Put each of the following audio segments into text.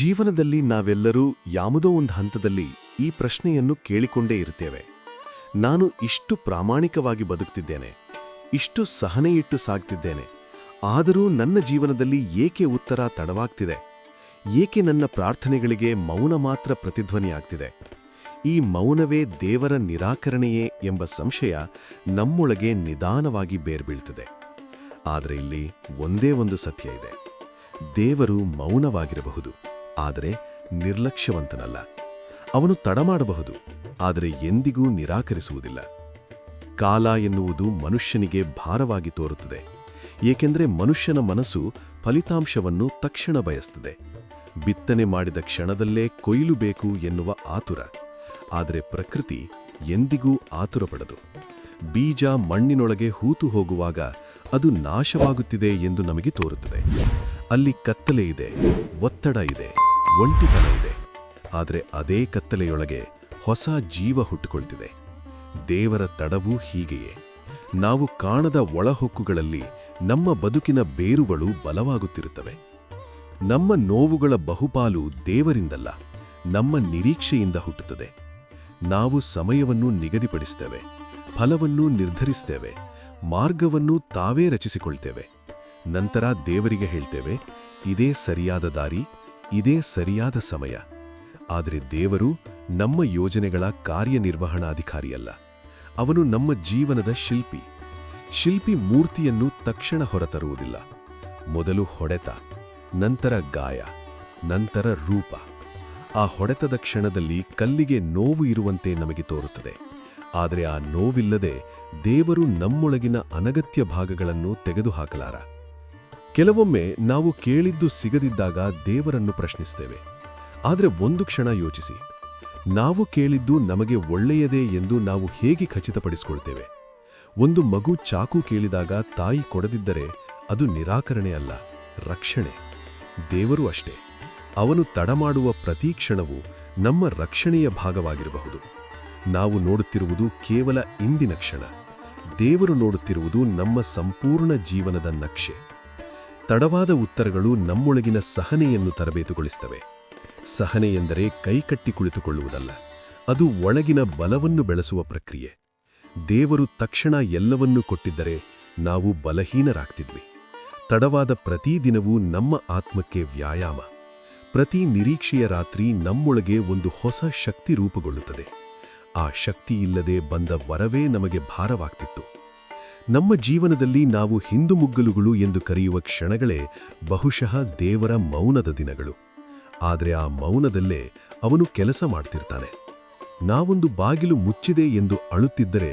ಜೀವನದಲ್ಲಿ ನಾವೆಲ್ಲರೂ ಯಾವುದೋ ಒಂದು ಹಂತದಲ್ಲಿ ಈ ಪ್ರಶ್ನೆಯನ್ನು ಕೇಳಿಕೊಂಡೇ ಇರ್ತೇವೆ ನಾನು ಇಷ್ಟು ಪ್ರಾಮಾಣಿಕವಾಗಿ ಬದುಕ್ತಿದ್ದೇನೆ, ಇಷ್ಟು ಸಹನೆಯಿಟ್ಟು ಸಾಗ್ತಿದ್ದೇನೆ, ಆದರೂ ನನ್ನ ಜೀವನದಲ್ಲಿ ಏಕೆ ಉತ್ತರ ತಡವಾಗ್ತಿದೆ, ಏಕೆ ನನ್ನ ಪ್ರಾರ್ಥನೆಗಳಿಗೆ ಮೌನ ಮಾತ್ರ ಪ್ರತಿಧ್ವನಿಯಾಗ್ತಿದೆ, ಈ ಮೌನವೇ ದೇವರ ನಿರಾಕರಣೆಯೇ ಎಂಬ ಸಂಶಯ ನಮ್ಮೊಳಗೆ ನಿಧಾನವಾಗಿ ಬೇರ್ಬೀಳ್ತದೆ. ಆದರೆ ಇಲ್ಲಿ ಒಂದೇ ಒಂದು ಸತ್ಯ ಇದೆ, ದೇವರು ಮೌನವಾಗಿರಬಹುದು. ಆದರೆ ನಿರ್ಲಕ್ಷ್ಯವಂತನಲ್ಲ. ಅವನು ತಡಮಾಡಬಹುದು ಆದರೆ ಎಂದಿಗೂ ನಿರಾಕರಿಸುವುದಿಲ್ಲ. ಕಾಲ ಎನ್ನುವುದು ಮನುಷ್ಯನಿಗೆ ಭಾರವಾಗಿ ತೋರುತ್ತದೆ, ಏಕೆಂದರೆ ಮನುಷ್ಯನ ಮನಸ್ಸು ಫಲಿತಾಂಶವನ್ನು ತಕ್ಷಣ ಬಯಸ್ತದೆ ಬಿತ್ತನೆ ಮಾಡಿದ ಕ್ಷಣದಲ್ಲೇ ಕೊಯ್ಲು ಬೇಕು ಎನ್ನುವ ಆತುರ, ಆದರೆ ಪ್ರಕೃತಿ ಎಂದಿಗೂ ಆತುರಪಡದು. ಬೀಜ ಮಣ್ಣಿನೊಳಗೆ ಹೂತು ಹೋಗುವಾಗ ಅದು ನಾಶವಾಗುತ್ತಿದೆ ಎಂದು ನಮಗೆ ತೋರುತ್ತದೆ. ಅಲ್ಲಿ ಕತ್ತಲೆ ಇದೆ, ಒತ್ತಡ ಇದೆ. ಒಂಟಿತನ ಇದೆ. ಆದರೆ ಅದೇ ಕತ್ತಲೆಯೊಳಗೆ ಹೊಸ ಜೀವ ಹುಟ್ಟುಕೊಳ್ತಿದೆ. ದೇವರ ತಡವೂ ಹೀಗೆಯೇ. ನಾವು ಕಾಣದ ಒಳಹೊಕ್ಕುಗಳಲ್ಲಿ ನಮ್ಮ ಬದುಕಿನ ಬೇರುಗಳು ಬಲವಾಗುತ್ತಿರುತ್ತವೆ. ನಮ್ಮ ನೋವುಗಳ ಬಹುಪಾಲು ದೇವರಿಂದಲ್ಲ, ನಮ್ಮ ನಿರೀಕ್ಷೆಯಿಂದ ಹುಟ್ಟುತ್ತದೆ. ನಾವು ಸಮಯವನ್ನು ನಿಗದಿಪಡಿಸುತ್ತೇವೆ ಫಲವನ್ನು ನಿರ್ಧರಿಸುತ್ತೇವೆ ಮಾರ್ಗವನ್ನು ತಾವೇ ರಚಿಸಿಕೊಳ್ತೇವೆ. ನಂತರ ದೇವರಿಗೆ ಹೇಳ್ತೇವೆ, ಇದೇ ಸರಿಯಾದ ದಾರಿ ಇದೇ ಸರಿಯಾದ ಸಮಯ. ಆದರೆ ದೇವರು ನಮ್ಮ ಯೋಜನೆಗಳ ಕಾರ್ಯನಿರ್ವಹಣಾಧಿಕಾರಿಯಲ್ಲ. ಅವನು ನಮ್ಮ ಜೀವನದ ಶಿಲ್ಪಿ. ಶಿಲ್ಪಿ ಮೂರ್ತಿಯನ್ನು ತಕ್ಷಣ ಹೊರತರುವುದಿಲ್ಲ. ಮೊದಲು ಹೊಡೆತ, ನಂತರ ಗಾಯ, ನಂತರ ರೂಪ. ಆ ಹೊಡೆತದ ಕ್ಷಣದಲ್ಲಿ ಕಲ್ಲಿಗೆ ನೋವು ಇರುವಂತೆ ನಮಗೆ ತೋರುತ್ತದೆ. ಆದರೆ ಆ ನೋವಿಲ್ಲದೆ ದೇವರು ನಮ್ಮೊಳಗಿನ ಅನಗತ್ಯ ಭಾಗಗಳನ್ನು ತೆಗೆದುಹಾಕಲಾರ. ಕೆಲವೊಮ್ಮೆ ನಾವು ಕೇಳಿದ್ದು ಸಿಗದಿದ್ದಾಗ ದೇವರನ್ನು ಪ್ರಶ್ನಿಸ್ತೇವೆ ಆದರೆ ಒಂದು ಕ್ಷಣ ಯೋಚಿಸಿ. ನಾವು ಕೇಳಿದ್ದು ನಮಗೆ ಒಳ್ಳೆಯದೇ ಎಂದು ನಾವು ಹೇಗೆ ಖಚಿತಪಡಿಸಿಕೊಳ್ತೇವೆ? ಒಂದು ಮಗು ಚಾಕು ಕೇಳಿದಾಗ ತಾಯಿ ಕೊಡದಿದ್ದರೆ ಅದು ನಿರಾಕರಣೆ ಅಲ್ಲ, ರಕ್ಷಣೆ. ದೇವರು ಅಷ್ಟೇ. ಅವನು ತಡಮಾಡುವ ಪ್ರತಿ ಕ್ಷಣವು ನಮ್ಮ ರಕ್ಷಣೆಯ ಭಾಗವಾಗಿರಬಹುದು. ನಾವು ನೋಡುತ್ತಿರುವುದು ಕೇವಲ ಇಂದಿನ ಕ್ಷಣ. ದೇವರು ನೋಡುತ್ತಿರುವುದು ನಮ್ಮ ಸಂಪೂರ್ಣ ಜೀವನದ ನಕ್ಷೆ. ತಡವಾದ ಉತ್ತರಗಳು ನಮ್ಮೊಳಗಿನ ಸಹನೆಯನ್ನು ತರಬೇತುಗೊಳಿಸುತ್ತವೆ. ಸಹನೆ ಎಂದರೆ ಕೈಕಟ್ಟಿ ಕುಳಿತುಕೊಳ್ಳುವುದಲ್ಲ, ಅದು ಒಳಗಿನ ಬಲವನ್ನು ಬೆಳೆಸುವ ಪ್ರಕ್ರಿಯೆ. ದೇವರು ತಕ್ಷಣ ಎಲ್ಲವನ್ನೂ ಕೊಟ್ಟಿದ್ದರೆ ನಾವು ಬಲಹೀನರಾಗ್ತಿದ್ವಿ. ತಡವಾದ ಪ್ರತಿದಿನವೂ ನಮ್ಮ ಆತ್ಮಕ್ಕೆ ವ್ಯಾಯಾಮ. ಪ್ರತಿ ನಿರೀಕ್ಷೆಯ ರಾತ್ರಿ ನಮ್ಮೊಳಗೆ ಒಂದು ಹೊಸ ಶಕ್ತಿ ರೂಪುಗೊಳ್ಳುತ್ತದೆ. ಆ ಶಕ್ತಿ ಇಲ್ಲದೆ ಬಂದ ವರವೇ ನಮಗೆ ಭಾರವಾಗ್ತಿತ್ತು. ನಮ್ಮ ಜೀವನದಲ್ಲಿ ನಾವು ಹಿಂದುಮುಗ್ಗಲುಗಳು ಎಂದು ಕರೆಯುವ ಕ್ಷಣಗಳೇ ಬಹುಶಃ ದೇವರ ಮೌನದ ದಿನಗಳು. ಆದರೆ ಆ ಮೌನದಲ್ಲೇ ಅವನು ಕೆಲಸ ಮಾಡ್ತಿರ್ತಾನೆ. ನಾವೊಂದು ಬಾಗಿಲು ಮುಚ್ಚಿದೆ ಎಂದು ಅಳುತ್ತಿದ್ದರೆ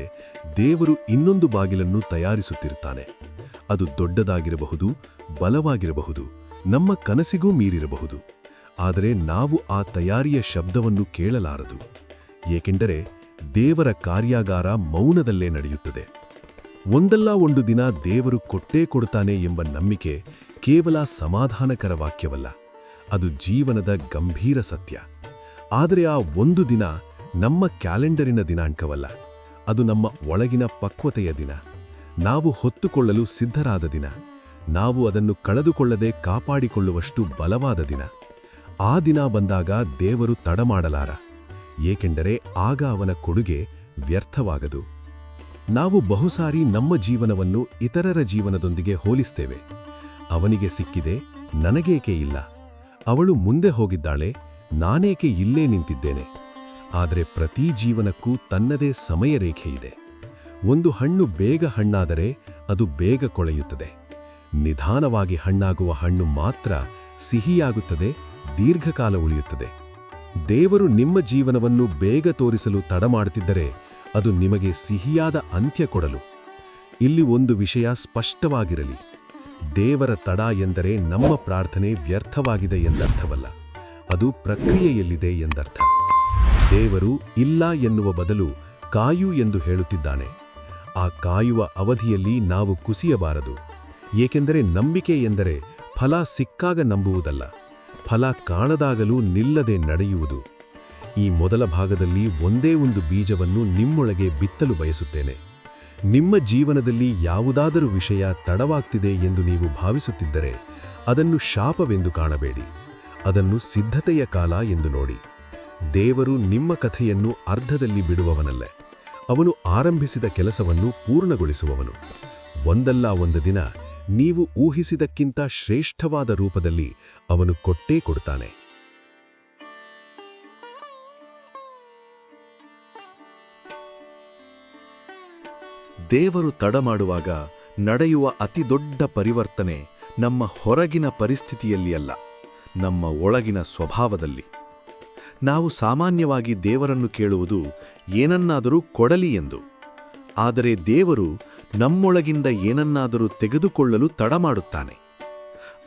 ದೇವರು ಇನ್ನೊಂದು ಬಾಗಿಲನ್ನು ತಯಾರಿಸುತ್ತಿರುತ್ತಾನೆ ಅದು ದೊಡ್ಡದಾಗಿರಬಹುದು, ಬಲವಾಗಿರಬಹುದು, ನಮ್ಮ ಕನಸಿಗೂ ಮೀರಿರಬಹುದು. ಆದರೆ ನಾವು ಆ ತಯಾರಿಯ ಶಬ್ದವನ್ನು ಕೇಳಲಾರದು. ಏಕೆಂದರೆ ದೇವರ ಕಾರ್ಯಾಗಾರ ಮೌನದಲ್ಲೇ ನಡೆಯುತ್ತದೆ. ಒಂದಲ್ಲ ಒಂದು ದಿನ ದೇವರು ಕೊಟ್ಟೇ ಕೊಡ್ತಾನೆ ಎಂಬ ನಂಬಿಕೆ ಕೇವಲ ಸಮಾಧಾನಕರ ವಾಕ್ಯವಲ್ಲ. ಅದು ಜೀವನದ ಗಂಭೀರ ಸತ್ಯ. ಆದರೆ ಆ ಒಂದು ದಿನ ನಮ್ಮ ಕ್ಯಾಲೆಂಡರಿನ ದಿನಾಂಕವಲ್ಲ. ಅದು ನಮ್ಮ ಒಳಗಿನ ಪಕ್ವತೆಯ ದಿನ. ನಾವು ಹೊತ್ತುಕೊಳ್ಳಲು ಸಿದ್ಧರಾದ ದಿನ. ನಾವು ಅದನ್ನು ಕಳೆದುಕೊಳ್ಳದೆ ಕಾಪಾಡಿಕೊಳ್ಳುವಷ್ಟು ಬಲವಾದ ದಿನ. ಆ ದಿನ ಬಂದಾಗ ದೇವರು ತಡಮಾಡಲಾರ. ಏಕೆಂದರೆ ಆಗ ಅವನ ಕೊಡುಗೆ ವ್ಯರ್ಥವಾಗದು. ನಾವು ಬಹುಸಾರಿ ನಮ್ಮ ಜೀವನವನ್ನು ಇತರರ ಜೀವನದೊಂದಿಗೆ ಹೋಲಿಸ್ತೇವೆ. ಅವನಿಗೆ ಸಿಕ್ಕಿದೆ, ನನಗೇಕೆ ಇಲ್ಲ? ಅವಳು ಮುಂದೆ ಹೋಗಿದ್ದಾಳೆ, ನಾನೇಕೆ ಇಲ್ಲೇ ನಿಂತಿದ್ದೇನೆ? ಆದರೆ ಪ್ರತಿ ಜೀವನಕ್ಕೂ ತನ್ನದೇ ಸಮಯ ರೇಖೆ ಇದೆ. ಒಂದು ಹಣ್ಣು ಬೇಗ ಹಣ್ಣಾದರೆ ಅದು ಬೇಗ ಕೊಳೆಯುತ್ತದೆ. ನಿಧಾನವಾಗಿ ಹಣ್ಣಾಗುವ ಹಣ್ಣು ಮಾತ್ರ ಸಿಹಿಯಾಗುತ್ತದೆ, ದೀರ್ಘಕಾಲ ಉಳಿಯುತ್ತದೆ. ದೇವರು ನಿಮ್ಮ ಜೀವನವನ್ನು ಬೇಗ ತೋರಿಸಲು ತಡಮಾಡುತ್ತಿದ್ದರೆ ಅದು ನಿಮಗೆ ಸಿಹಿಯಾದ ಅಂತ್ಯ ಕೊಡಲು. ಇಲ್ಲಿ ಒಂದು ವಿಷಯ ಸ್ಪಷ್ಟವಾಗಿರಲಿ. ದೇವರ ತಡ ಎಂದರೆ ನಮ್ಮ ಪ್ರಾರ್ಥನೆ ವ್ಯರ್ಥವಾಗಿದೆ ಎಂದರ್ಥವಲ್ಲ. ಅದು ಪ್ರಕ್ರಿಯೆಯಲ್ಲಿದೆ ಎಂದರ್ಥ. ದೇವರು ಇಲ್ಲ ಎನ್ನುವ ಬದಲು ಕಾಯು ಎಂದು ಹೇಳುತ್ತಿದ್ದಾನೆ. ಆ ಕಾಯುವ ಅವಧಿಯಲ್ಲಿ ನಾವು ಕುಸಿಯಬಾರದು. ಏಕೆಂದರೆ ನಂಬಿಕೆ ಎಂದರೆ ಫಲ ಸಿಕ್ಕಾಗ ನಂಬುವುದಲ್ಲ. ಫಲ ಕಾಣದಾಗಲೂ ನಿಲ್ಲದೆ ನಡೆಯುವುದು. ಈ ಮೊದಲ ಭಾಗದಲ್ಲಿ ಒಂದೇ ಒಂದು ಬೀಜವನ್ನು ನಿಮ್ಮೊಳಗೆ ಬಿತ್ತಲು ಬಯಸುತ್ತೇನೆ. ನಿಮ್ಮ ಜೀವನದಲ್ಲಿ ಯಾವುದಾದರೂ ವಿಷಯ ತಡವಾಗ್ತಿದೆ ಎಂದು ನೀವು ಭಾವಿಸುತ್ತಿದ್ದರೆ, ಅದನ್ನು ಶಾಪವೆಂದು ಕಾಣಬೇಡಿ. ಅದನ್ನು ಸಿದ್ಧತೆಯ ಕಾಲ ಎಂದು ನೋಡಿ. ದೇವರು ನಿಮ್ಮ ಕಥೆಯನ್ನು ಅರ್ಧದಲ್ಲಿ ಬಿಡುವವನಲ್ಲ. ಅವನು ಆರಂಭಿಸಿದ ಕೆಲಸವನ್ನು ಪೂರ್ಣಗೊಳಿಸುವವನು. ಒಂದಲ್ಲ ಒಂದು ದಿನ ನೀವು ಊಹಿಸಿದಕ್ಕಿಂತ ಶ್ರೇಷ್ಠವಾದ ರೂಪದಲ್ಲಿ ಅವನು ಕೊಟ್ಟೇ ಕೊಡ್ತಾನೆ ದೇವರು ತಡಮಾಡುವಾಗ ನಡೆಯುವ ಅತಿದೊಡ್ಡ ಪರಿವರ್ತನೆ ನಮ್ಮ ಹೊರಗಿನ ಪರಿಸ್ಥಿತಿಯಲ್ಲಿ ಅಲ್ಲ, ನಮ್ಮ ಒಳಗಿನ ಸ್ವಭಾವದಲ್ಲಿ. ನಾವು ಸಾಮಾನ್ಯವಾಗಿ ದೇವರನ್ನು ಕೇಳುವುದು ಏನನ್ನಾದರೂ ಕೊಡಲಿ ಎಂದು, ಆದರೆ ದೇವರು ನಮ್ಮೊಳಗಿಂದ ಏನನ್ನಾದರೂ ತೆಗೆದುಕೊಳ್ಳಲು ತಡಮಾಡುತ್ತಾನೆ.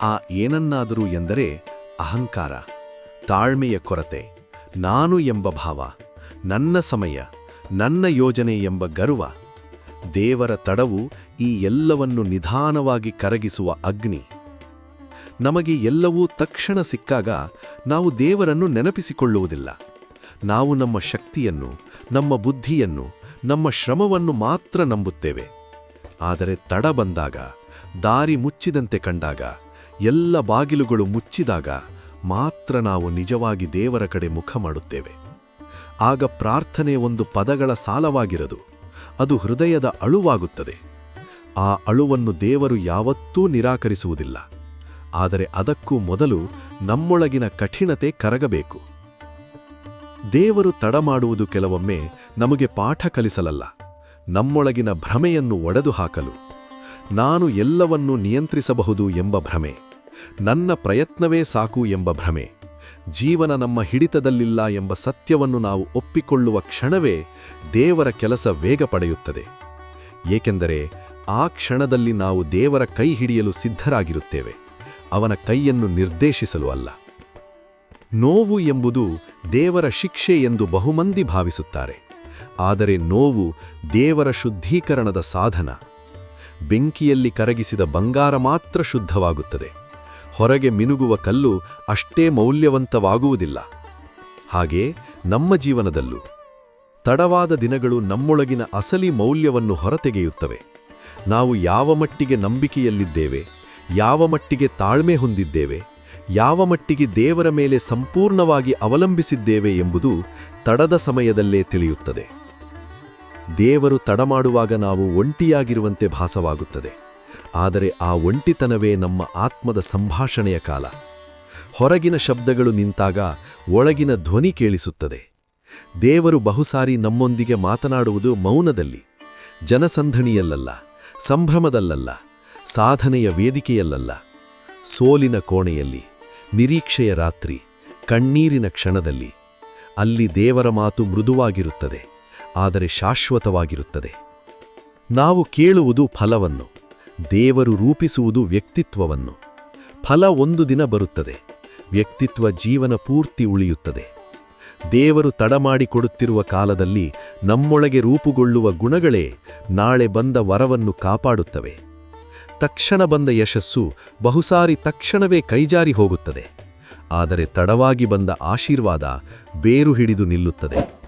ಆ ಏನನ್ನಾದರೂ ಎಂದರೆ ಅಹಂಕಾರ, ತಾಳ್ಮೆಯ ಕೊರತೆ, ನಾನು ಎಂಬ ಭಾವ, ನನ್ನ ಸಮಯ, ನನ್ನ ಯೋಜನೆ ಎಂಬ ಗರ್ವ ದೇವರ ತಡವು ಈ ಎಲ್ಲವನ್ನು ನಿಧಾನವಾಗಿ ಕರಗಿಸುವ ಅಗ್ನಿ. ನಮಗೆ ಎಲ್ಲವೂ ತಕ್ಷಣ ಸಿಕ್ಕಾಗ ನಾವು ದೇವರನ್ನು ನೆನಪಿಸಿಕೊಳ್ಳುವುದಿಲ್ಲ. ನಾವು ನಮ್ಮ ಶಕ್ತಿಯನ್ನು, ನಮ್ಮ ಬುದ್ಧಿಯನ್ನು, ನಮ್ಮ ಶ್ರಮವನ್ನು ಮಾತ್ರ ನಂಬುತ್ತೇವೆ. ಆದರೆ ತಡ ಬಂದಾಗ, ದಾರಿ ಮುಚ್ಚಿದಂತೆ ಕಂಡಾಗ, ಎಲ್ಲ ಬಾಗಿಲುಗಳು ಮುಚ್ಚಿದಾಗ ಮಾತ್ರ ನಾವು ನಿಜವಾಗಿ ದೇವರ ಕಡೆ ಮುಖ ಮಾಡುತ್ತೇವೆ. ಆಗ ಪ್ರಾರ್ಥನೆ ಒಂದು ಪದಗಳ ಸಾಲವಾಗಿರದು. ಅದು ಹೃದಯದ ಅಳುವಾಗುತ್ತದೆ. ಆ ಅಳುವನ್ನು ದೇವರು ಯಾವತ್ತೂ ನಿರಾಕರಿಸುವುದಿಲ್ಲ. ಆದರೆ ಅದಕ್ಕೂ ಮೊದಲು ನಮ್ಮೊಳಗಿನ ಕಠಿಣತೆ ಕರಗಬೇಕು. ದೇವರು ತಡಮಾಡುವುದು ಕೆಲವೊಮ್ಮೆ ನಮಗೆ ಪಾಠ ಕಲಿಸಲಲ್ಲ. ನಮ್ಮೊಳಗಿನ ಭ್ರಮೆಯನ್ನು ಒಡೆದು ಹಾಕಲು ನಾನು ಎಲ್ಲವನ್ನೂ ನಿಯಂತ್ರಿಸಬಹುದು ಎಂಬ ಭ್ರಮೆ. ನನ್ನ ಪ್ರಯತ್ನವೇ ಸಾಕು ಎಂಬ ಭ್ರಮೆ. ಜೀವನ ನಮ್ಮ ಹಿಡಿತದಲ್ಲಿಲ್ಲ ಎಂಬ ಸತ್ಯವನ್ನು ನಾವು ಒಪ್ಪಿಕೊಳ್ಳುವ ಕ್ಷಣವೇ ದೇವರ ಕೆಲಸ ವೇಗ ಪಡೆಯುತ್ತದೆ. ಏಕೆಂದರೆ ಆ ಕ್ಷಣದಲ್ಲಿ ನಾವು ದೇವರ ಕೈ ಹಿಡಿಯಲು ಸಿದ್ಧರಾಗಿರುತ್ತೇವೆ. ಅವನ ಕೈಯನ್ನು ನಿರ್ದೇಶಿಸಲು ಅಲ್ಲ. ನೋವು ಎಂಬುದು ದೇವರ ಶಿಕ್ಷೆ ಎಂದು ಬಹುಮಂದಿ ಭಾವಿಸುತ್ತಾರೆ. ಆದರೆ ನೋವು ದೇವರ ಶುದ್ಧೀಕರಣದ ಸಾಧನ. ಬೆಂಕಿಯಲ್ಲಿ ಕರಗಿಸಿದ ಬಂಗಾರ ಮಾತ್ರ ಶುದ್ಧವಾಗುತ್ತದೆ. ಹೊರಗೆ ಮಿನುಗುವ ಕಲ್ಲು ಅಷ್ಟೇ ಮೌಲ್ಯವಂತವಾಗುವುದಿಲ್ಲ. ಹಾಗೆ ನಮ್ಮ ಜೀವನದಲ್ಲೂ ತಡವಾದ ದಿನಗಳು ನಮ್ಮೊಳಗಿನ ಅಸಲಿ ಮೌಲ್ಯವನ್ನು ಹೊರತೆಗೆಯುತ್ತವೆ. ನಾವು ಯಾವ ಮಟ್ಟಿಗೆ ನಂಬಿಕೆಯಲ್ಲಿದ್ದೇವೆ, ಯಾವ ಮಟ್ಟಿಗೆ ತಾಳ್ಮೆ ಹೊಂದಿದ್ದೇವೆ, ಯಾವ ಮಟ್ಟಿಗೆ ದೇವರ ಮೇಲೆ ಸಂಪೂರ್ಣವಾಗಿ ಅವಲಂಬಿಸಿದ್ದೇವೆ ಎಂಬುದು ತಡದ ಸಮಯದಲ್ಲೇ ತಿಳಿಯುತ್ತದೆ. ದೇವರು ತಡಮಾಡುವಾಗ ನಾವು ಒಂಟಿಯಾಗಿರುವಂತೆ ಭಾಸವಾಗುತ್ತದೆ. ಆದರೆ ಆ ಒಂಟಿತನವೇ ನಮ್ಮ ಆತ್ಮದ ಸಂಭಾಷಣೆಯ ಕಾಲ. ಹೊರಗಿನ ಶಬ್ದಗಳು ನಿಂತಾಗ ಒಳಗಿನ ಧ್ವನಿ ಕೇಳಿಸುತ್ತದೆ. ದೇವರು ಬಹುಸಾರಿ ನಮ್ಮೊಂದಿಗೆ ಮಾತನಾಡುವುದು ಮೌನದಲ್ಲಿ, ಜನಸಂಧಣಿಯಲ್ಲಲ್ಲ, ಸಂಭ್ರಮದಲ್ಲಲ್ಲ, ಸಾಧನೆಯ ವೇದಿಕೆಯಲ್ಲಲ್ಲ. ಸೋಲಿನ ಕೋಣೆಯಲ್ಲಿ, ನಿರೀಕ್ಷೆಯ ರಾತ್ರಿ, ಕಣ್ಣೀರಿನ ಕ್ಷಣದಲ್ಲಿ, ಅಲ್ಲಿ ದೇವರ ಮಾತು ಮೃದುವಾಗಿರುತ್ತದೆ, ಆದರೆ ಶಾಶ್ವತವಾಗಿರುತ್ತದೆ. ನಾವು ಕೇಳುವುದು ಫಲವನ್ನು. ದೇವರು ರೂಪಿಸುವುದು ವ್ಯಕ್ತಿತ್ವವನ್ನು. ಫಲ ಒಂದು ದಿನ ಬರುತ್ತದೆ. ವ್ಯಕ್ತಿತ್ವ ಜೀವನ ಪೂರ್ತಿ ಉಳಿಯುತ್ತದೆ. ದೇವರು ತಡಮಾಡಿಕೊಡುತ್ತಿರುವ ಕಾಲದಲ್ಲಿ ನಮ್ಮೊಳಗೆ ರೂಪುಗೊಳ್ಳುವ ಗುಣಗಳೇ ನಾಳೆ ಬಂದ ವರವನ್ನು ಕಾಪಾಡುತ್ತವೆ. ತಕ್ಷಣ ಬಂದ ಯಶಸ್ಸು ಬಹುಸಾರಿ ತಕ್ಷಣವೇ ಕೈಜಾರಿ ಹೋಗುತ್ತದೆ. ಆದರೆ ತಡವಾಗಿ ಬಂದ ಆಶೀರ್ವಾದ ಬೇರು ಹಿಡಿದು ನಿಲ್ಲುತ್ತದೆ.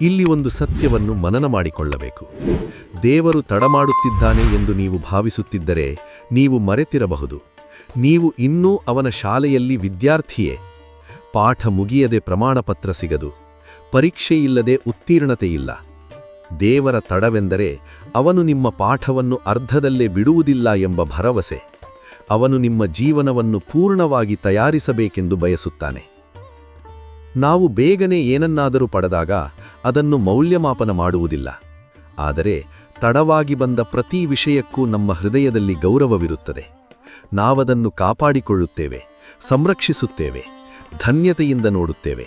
ಇಲ್ಲಿ ಒಂದು ಸತ್ಯವನ್ನು ಮನನ ಮಾಡಿಕೊಳ್ಳಬೇಕು. ದೇವರು ತಡಮಾಡುತ್ತಿದ್ದಾನೆ ಎಂದು ನೀವು ಭಾವಿಸುತ್ತಿದ್ದರೆ ನೀವು ಮರೆತಿರಬಹುದು. ನೀವು ಇನ್ನೂ ಅವನ ಶಾಲೆಯಲ್ಲಿ ವಿದ್ಯಾರ್ಥಿಯೇ. ಪಾಠ ಮುಗಿಯದೆ ಪ್ರಮಾಣಪತ್ರ ಸಿಗದು. ಪರೀಕ್ಷೆಯಿಲ್ಲದೆ ಉತ್ತೀರ್ಣತೆಯಿಲ್ಲ. ದೇವರ ತಡವೆಂದರೆ ಅವನು ನಿಮ್ಮ ಪಾಠವನ್ನು ಅರ್ಧದಲ್ಲೇ ಬಿಡುವುದಿಲ್ಲ ಎಂಬ ಭರವಸೆ. ಅವನು ನಿಮ್ಮ ಜೀವನವನ್ನು ಪೂರ್ಣವಾಗಿ ತಯಾರಿಸಬೇಕೆಂದು ಬಯಸುತ್ತಾನೆ. ನಾವು ಬೇಗನೆ ಏನನ್ನಾದರೂ ಪಡೆದಾಗ ಅದನ್ನು ಮೌಲ್ಯಮಾಪನ ಮಾಡುವುದಿಲ್ಲ. ಆದರೆ ತಡವಾಗಿ ಬಂದ ಪ್ರತಿ ವಿಷಯಕ್ಕೂ ನಮ್ಮ ಹೃದಯದಲ್ಲಿ ಗೌರವವಿರುತ್ತದೆ. ನಾವದನ್ನು ಕಾಪಾಡಿಕೊಳ್ಳುತ್ತೇವೆ, ಸಂರಕ್ಷಿಸುತ್ತೇವೆ, ಧನ್ಯತೆಯಿಂದ ನೋಡುತ್ತೇವೆ.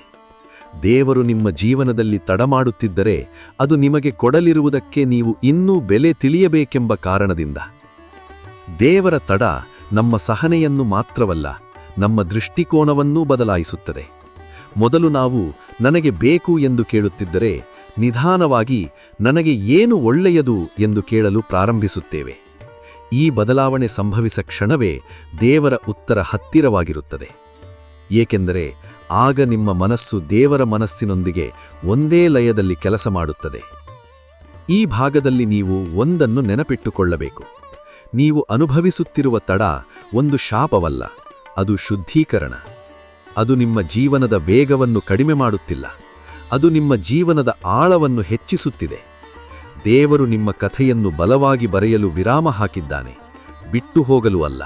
ದೇವರು ನಿಮ್ಮ ಜೀವನದಲ್ಲಿ ತಡಮಾಡುತ್ತಿದ್ದರೆ ಅದು ನಿಮಗೆ ಕೊಡಲಿರುವುದಕ್ಕೆ ನೀವು ಇನ್ನೂ ಬೆಲೆ ತಿಳಿಯಬೇಕೆಂಬ ಕಾರಣದಿಂದ. ದೇವರ ತಡ ನಮ್ಮ ಸಹನೆಯನ್ನು ಮಾತ್ರವಲ್ಲ, ನಮ್ಮ ದೃಷ್ಟಿಕೋನವನ್ನೂ ಬದಲಾಯಿಸುತ್ತದೆ. ಮೊದಲು ನಾವು ನನಗೆ ಬೇಕು ಎಂದು ಕೇಳುತ್ತಿದ್ದರೆ ನಿಧಾನವಾಗಿ ನನಗೆ ಏನು ಒಳ್ಳೆಯದು ಎಂದು ಕೇಳಲು ಪ್ರಾರಂಭಿಸುತ್ತೇವೆ. ಈ ಬದಲಾವಣೆ ಸಂಭವಿಸ ಕ್ಷಣವೇ ದೇವರ ಉತ್ತರ ಹತ್ತಿರವಾಗಿರುತ್ತದೆ. ಏಕೆಂದರೆ ಆಗ ನಿಮ್ಮ ಮನಸ್ಸು ದೇವರ ಮನಸ್ಸಿನೊಂದಿಗೆ ಒಂದೇ ಲಯದಲ್ಲಿ ಕೆಲಸ ಮಾಡುತ್ತದೆ. ಈ ಭಾಗದಲ್ಲಿ ನೀವು ಒಂದನ್ನು ನೆನಪಿಟ್ಟುಕೊಳ್ಳಬೇಕು. ನೀವು ಅನುಭವಿಸುತ್ತಿರುವ ತಡ ಒಂದು ಶಾಪವಲ್ಲ, ಅದು ಶುದ್ಧೀಕರಣ. ಅದು ನಿಮ್ಮ ಜೀವನದ ವೇಗವನ್ನು ಕಡಿಮೆ ಮಾಡುತ್ತಿಲ್ಲ. ಅದು ನಿಮ್ಮ ಜೀವನದ ಆಳವನ್ನು ಹೆಚ್ಚಿಸುತ್ತಿದೆ. ದೇವರು ನಿಮ್ಮ ಕಥೆಯನ್ನು ಬಲವಾಗಿ ಬರೆಯಲು ವಿರಾಮ ಹಾಕಿದ್ದಾನೆ. ಬಿಟ್ಟು ಹೋಗಲು ಅಲ್ಲ.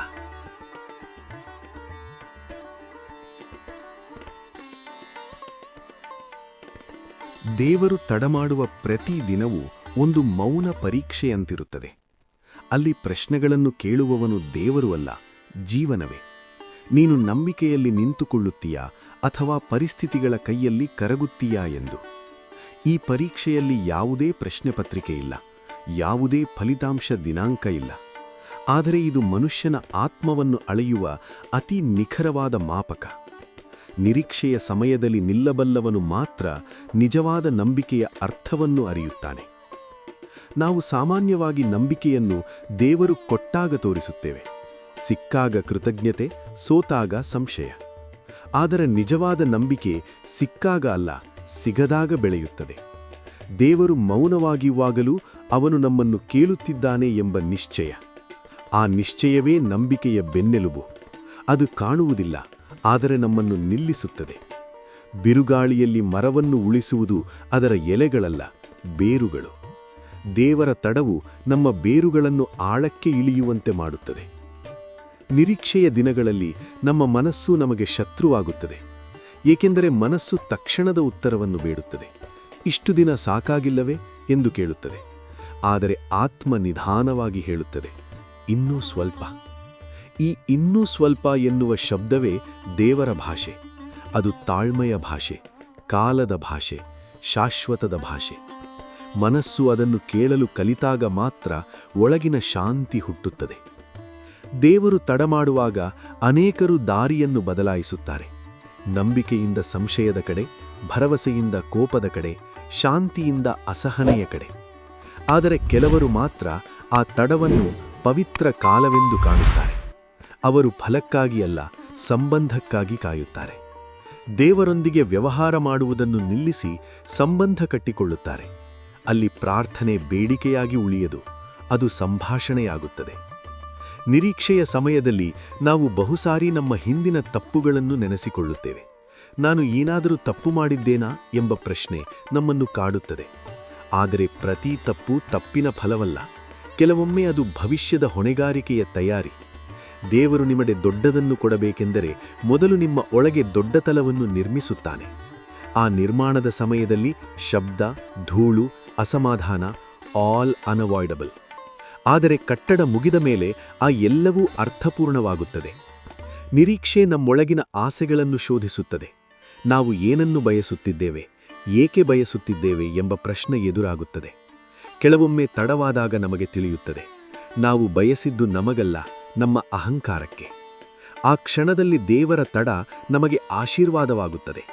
ದೇವರು ತಡಮಾಡುವ ಪ್ರತಿ ದಿನವೂ ಒಂದು ಮೌನ ಪರೀಕ್ಷೆಯಂತಿರುತ್ತದೆ. ಅಲ್ಲಿ ಪ್ರಶ್ನೆಗಳನ್ನು ಕೇಳುವವನು ದೇವರು ಅಲ್ಲ, ಜೀವನವೇ. ನೀನು ನಂಬಿಕೆಯಲ್ಲಿ ನಿಂತುಕೊಳ್ಳುತ್ತೀಯಾ ಅಥವಾ ಪರಿಸ್ಥಿತಿಗಳ ಕೈಯಲ್ಲಿ ಕರಗುತ್ತೀಯಾ ಎಂದು? ಈ ಪರೀಕ್ಷೆಯಲ್ಲಿ ಯಾವುದೇ ಪ್ರಶ್ನೆ ಪತ್ರಿಕೆ ಇಲ್ಲ, ಯಾವುದೇ ಫಲಿತಾಂಶ ದಿನಾಂಕ ಇಲ್ಲ. ಆದರೆ ಇದು ಮನುಷ್ಯನ ಆತ್ಮವನ್ನು ಅಳೆಯುವ ಅತಿ ನಿಖರವಾದ ಮಾಪಕ. ನಿರೀಕ್ಷೆಯ ಸಮಯದಲ್ಲಿ ನಿಲ್ಲಬಲ್ಲವನು ಮಾತ್ರ ನಿಜವಾದ ನಂಬಿಕೆಯ ಅರ್ಥವನ್ನು ಅರಿಯುತ್ತಾನೆ. ನಾವು ಸಾಮಾನ್ಯವಾಗಿ ನಂಬಿಕೆಯನ್ನು ದೇವರು ಕೊಟ್ಟಾಗ ತೋರಿಸುತ್ತೇವೆ. ಸಿಕ್ಕಾಗ ಕೃತಜ್ಞತೆ, ಸೋತಾಗ ಸಂಶಯ. ಆದರೆ ನಿಜವಾದ ನಂಬಿಕೆ ಸಿಕ್ಕಾಗ ಅಲ್ಲ, ಸಿಗದಾಗ ಬೆಳೆಯುತ್ತದೆ. ದೇವರು ಮೌನವಾಗಿರುವಾಗಲೂ ಅವನು ನಮ್ಮನ್ನು ಕೇಳುತ್ತಿದ್ದಾನೆ ಎಂಬ ನಿಶ್ಚಯ. ಆ ನಿಶ್ಚಯವೇ ನಂಬಿಕೆಯ ಬೆನ್ನೆಲುಬು. ಅದು ಕಾಣುವುದಿಲ್ಲ, ಆದರೆ ನಮ್ಮನ್ನು ನಿಲ್ಲಿಸುತ್ತದೆ. ಬಿರುಗಾಳಿಯಲ್ಲಿ ಮರವನ್ನು ಉಳಿಸುವುದು ಅದರ ಎಲೆಗಳಲ್ಲ, ಬೇರುಗಳು. ದೇವರ ತಡವು ನಮ್ಮ ಬೇರುಗಳನ್ನು ಆಳಕ್ಕೆ ಇಳಿಯುವಂತೆ ಮಾಡುತ್ತದೆ. ನಿರೀಕ್ಷೆಯ ದಿನಗಳಲ್ಲಿ ನಮ್ಮ ಮನಸ್ಸು ನಮಗೆ ಶತ್ರುವಾಗುತ್ತದೆ. ಏಕೆಂದರೆ ಮನಸ್ಸು ತಕ್ಷಣದ ಉತ್ತರವನ್ನು ಬೇಡುತ್ತದೆ. ಇಷ್ಟು ದಿನ ಸಾಕಾಗಿಲ್ಲವೇ ಎಂದು ಕೇಳುತ್ತದೆ. ಆದರೆ ಆತ್ಮ ನಿಧಾನವಾಗಿ ಹೇಳುತ್ತದೆ, ಇನ್ನೂ ಸ್ವಲ್ಪ. ಈ ಇನ್ನೂ ಸ್ವಲ್ಪ ಎನ್ನುವ ಶಬ್ದವೇ ದೇವರ ಭಾಷೆ. ಅದು ತಾಳ್ಮೆಯ ಭಾಷೆ, ಕಾಲದ ಭಾಷೆ, ಶಾಶ್ವತದ ಭಾಷೆ. ಮನಸ್ಸು ಅದನ್ನು ಕೇಳಲು ಕಲಿತಾಗ ಮಾತ್ರ ಒಳಗಿನ ಶಾಂತಿ ಹುಟ್ಟುತ್ತದೆ. ದೇವರು ತಡಮಾಡುವಾಗ ಅನೇಕರು ದಾರಿಯನ್ನು ಬದಲಾಯಿಸುತ್ತಾರೆ. ನಂಬಿಕೆಯಿಂದ ಸಂಶಯದ ಕಡೆ, ಭರವಸೆಯಿಂದ ಕೋಪದ ಕಡೆ, ಶಾಂತಿಯಿಂದ ಅಸಹನೆಯ ಕಡೆ. ಆದರೆ ಕೆಲವರು ಮಾತ್ರ ಆ ತಡವನ್ನು ಪವಿತ್ರ ಕಾಲವೆಂದು ಕಾಣುತ್ತಾರೆ. ಅವರು ಫಲಕ್ಕಾಗಿ ಅಲ್ಲ, ಸಂಬಂಧಕ್ಕಾಗಿ ಕಾಯುತ್ತಾರೆ. ದೇವರೊಂದಿಗೆ ವ್ಯವಹಾರ ಮಾಡುವುದನ್ನು ನಿಲ್ಲಿಸಿ ಸಂಬಂಧ ಕಟ್ಟಿಕೊಳ್ಳುತ್ತಾರೆ. ಅಲ್ಲಿ ಪ್ರಾರ್ಥನೆ ಬೇಡಿಕೆಯಾಗಿ ಉಳಿಯದು, ಅದು ಸಂಭಾಷಣೆಯಾಗುತ್ತದೆ. ನಿರೀಕ್ಷೆಯ ಸಮಯದಲ್ಲಿ ನಾವು ಬಹುಸಾರಿ ನಮ್ಮ ಹಿಂದಿನ ತಪ್ಪುಗಳನ್ನು ನೆನೆಸಿಕೊಳ್ಳುತ್ತೇವೆ. ನಾನು ಏನಾದರೂ ತಪ್ಪು ಮಾಡಿದ್ದೇನಾ ಎಂಬ ಪ್ರಶ್ನೆ ನಮ್ಮನ್ನು ಕಾಡುತ್ತದೆ. ಆದರೆ ಪ್ರತಿ ತಪ್ಪು ತಪ್ಪಿನ ಫಲವಲ್ಲ. ಕೆಲವೊಮ್ಮೆ ಅದು ಭವಿಷ್ಯದ ಹೊಣೆಗಾರಿಕೆಯ ತಯಾರಿ. ದೇವರು ನಿಮಗೆ ದೊಡ್ಡದನ್ನು ಕೊಡಬೇಕೆಂದರೆ ಮೊದಲು ನಿಮ್ಮ ಒಳಗೆ ದೊಡ್ಡತಲವನ್ನು ನಿರ್ಮಿಸುತ್ತಾನೆ. ಆ ನಿರ್ಮಾಣದ ಸಮಯದಲ್ಲಿ ಶಬ್ದ, ಧೂಳು, ಅಸಮಾಧಾನ ಆಲ್ ಅನವಾಯ್ಡಬಲ್ ಆದರೆ ಕಟ್ಟಡ ಮುಗಿದ ಮೇಲೆ ಆ ಎಲ್ಲವೂ ಅರ್ಥಪೂರ್ಣವಾಗುತ್ತದೆ. ನಿರೀಕ್ಷೆ ನಮ್ಮೊಳಗಿನ ಆಸೆಗಳನ್ನು ಶೋಧಿಸುತ್ತದೆ. ನಾವು ಏನನ್ನು ಬಯಸುತ್ತಿದ್ದೇವೆ, ಏಕೆ ಬಯಸುತ್ತಿದ್ದೇವೆ ಎಂಬ ಪ್ರಶ್ನೆ ಎದುರಾಗುತ್ತದೆ. ಕೆಲವೊಮ್ಮೆ ತಡವಾದಾಗ ನಮಗೆ ತಿಳಿಯುತ್ತದೆ, ನಾವು ಬಯಸಿದ್ದು ನಮಗಲ್ಲ, ನಮ್ಮ ಅಹಂಕಾರಕ್ಕೆ. ಆ ಕ್ಷಣದಲ್ಲಿ ದೇವರ ತಡ ನಮಗೆ ಆಶೀರ್ವಾದವಾಗುತ್ತದೆ,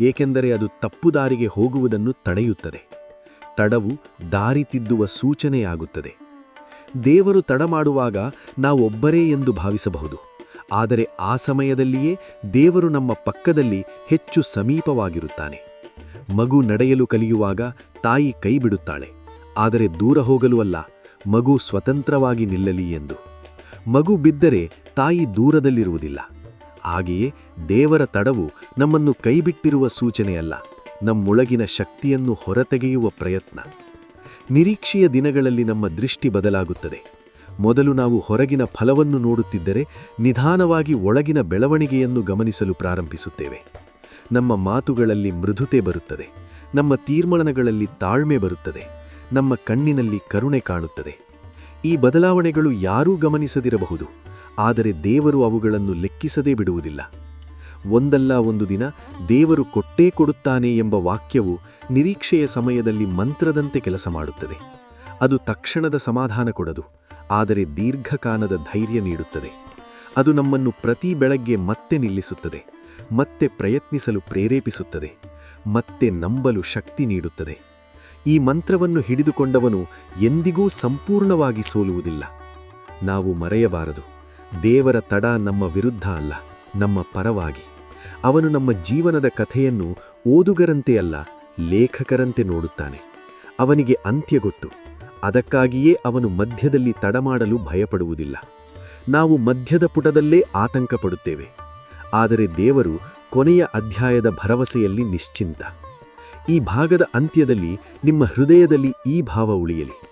ಏಕೆಂದರೆ ಅದು ತಪ್ಪು ದಾರಿಗೆ ಹೋಗುವುದನ್ನು ತಡೆಯುತ್ತದೆ. ತಡವು ದಾರಿ ತಿದ್ದುವ ಸೂಚನೆಯಾಗುತ್ತದೆ. ದೇವರು ತಡ ಮಾಡುವಾಗ ನಾವೊಬ್ಬರೇ ಎಂದು ಭಾವಿಸಬಹುದು. ಆದರೆ ಆ ಸಮಯದಲ್ಲಿಯೇ ದೇವರು ನಮ್ಮ ಪಕ್ಕದಲ್ಲಿ ಹೆಚ್ಚು ಸಮೀಪವಾಗಿರುತ್ತಾನೆ. ಮಗು ನಡೆಯಲು ಕಲಿಯುವಾಗ ತಾಯಿ ಕೈ ಬಿಡುತ್ತಾಳೆ ಆದರೆ ದೂರ ಹೋಗಲು ಅಲ್ಲ ಮಗು ಸ್ವತಂತ್ರವಾಗಿ ನಿಲ್ಲಲಿ ಎಂದು. ಮಗು ಬಿದ್ದರೆ ತಾಯಿ ದೂರದಲ್ಲಿರುವುದಿಲ್ಲ. ಹಾಗೆಯೇ ದೇವರ ತಡವು ನಮ್ಮನ್ನು ಕೈಬಿಟ್ಟಿರುವ ಸೂಚನೆಯಲ್ಲ, ನಮ್ಮೊಳಗಿನ ಶಕ್ತಿಯನ್ನು ಹೊರತೆಗೆಯುವ ಪ್ರಯತ್ನ. ನಿರೀಕ್ಷೆಯ ದಿನಗಳಲ್ಲಿ ನಮ್ಮ ದೃಷ್ಟಿ ಬದಲಾಗುತ್ತದೆ. ಮೊದಲು ನಾವು ಹೊರಗಿನ ಫಲವನ್ನು ನೋಡುತ್ತಿದ್ದರೆ ನಿಧಾನವಾಗಿ ಒಳಗಿನ ಬೆಳವಣಿಗೆಯನ್ನು ಗಮನಿಸಲು ಪ್ರಾರಂಭಿಸುತ್ತೇವೆ. ನಮ್ಮ ಮಾತುಗಳಲ್ಲಿ ಮೃದುತೆ ಬರುತ್ತದೆ. ನಮ್ಮ ತೀರ್ಮಾನಗಳಲ್ಲಿ ತಾಳ್ಮೆ ಬರುತ್ತದೆ. ನಮ್ಮ ಕಣ್ಣಿನಲ್ಲಿ ಕರುಣೆ ಕಾಣುತ್ತದೆ. ಈ ಬದಲಾವಣೆಗಳು ಯಾರೂ ಗಮನಿಸದಿರಬಹುದು. ಆದರೆ ದೇವರು ಅವುಗಳನ್ನು ಲೆಕ್ಕಿಸದೇ ಬಿಡುವುದಿಲ್ಲ. ಒಂದಲ್ಲ ಒಂದು ದಿನ ದೇವರು ಕೊಟ್ಟೇ ಕೊಡುತ್ತಾನೆ ಎಂಬ ವಾಕ್ಯವು ನಿರೀಕ್ಷೆಯ ಸಮಯದಲ್ಲಿ ಮಂತ್ರದಂತೆ ಕೆಲಸ ಮಾಡುತ್ತದೆ. ಅದು ತಕ್ಷಣದ ಸಮಾಧಾನ ಕೊಡದು, ಆದರೆ ದೀರ್ಘಕಾಲದ ಧೈರ್ಯ ನೀಡುತ್ತದೆ. ಅದು ನಮ್ಮನ್ನು ಪ್ರತಿ ಬೆಳಗ್ಗೆ ಮತ್ತೆ ನಿಲ್ಲಿಸುತ್ತದೆ, ಮತ್ತೆ ಪ್ರಯತ್ನಿಸಲು ಪ್ರೇರೇಪಿಸುತ್ತದೆ, ಮತ್ತೆ ನಂಬಲು ಶಕ್ತಿ ನೀಡುತ್ತದೆ. ಈ ಮಂತ್ರವನ್ನು ಹಿಡಿದುಕೊಂಡವನು ಎಂದಿಗೂ ಸಂಪೂರ್ಣವಾಗಿ ಸೋಲುವುದಿಲ್ಲ. ನಾವು ಮರೆಯಬಾರದು, ದೇವರ ತಡ ನಮ್ಮ ವಿರುದ್ಧ ಅಲ್ಲ. ನಮ್ಮ ಪರವಾಗಿ. ಅವನು ನಮ್ಮ ಜೀವನದ ಕಥೆಯನ್ನು ಓದುಗರಂತೆ ಅಲ್ಲ, ಲೇಖಕರಂತೆ ನೋಡುತ್ತಾನೆ. ಅವನಿಗೆ ಅಂತ್ಯ ಗೊತ್ತು. ಅದಕ್ಕಾಗಿಯೇ ಅವನು ಮಧ್ಯದಲ್ಲಿ ತಡಮಾಡಲು ಭಯಪಡುವುದಿಲ್ಲ. ನಾವು ಮಧ್ಯದ ಪುಟದಲ್ಲೇ ಆತಂಕ ಪಡುತ್ತೇವೆ ಆದರೆ ದೇವರು ಕೊನೆಯ ಅಧ್ಯಾಯದ ಭರವಸೆಯಲ್ಲಿ ನಿಶ್ಚಿಂತ. ಈ ಭಾಗದ ಅಂತ್ಯದಲ್ಲಿ ನಿಮ್ಮ ಹೃದಯದಲ್ಲಿ ಈ ಭಾವ ಉಳಿಯಲಿ.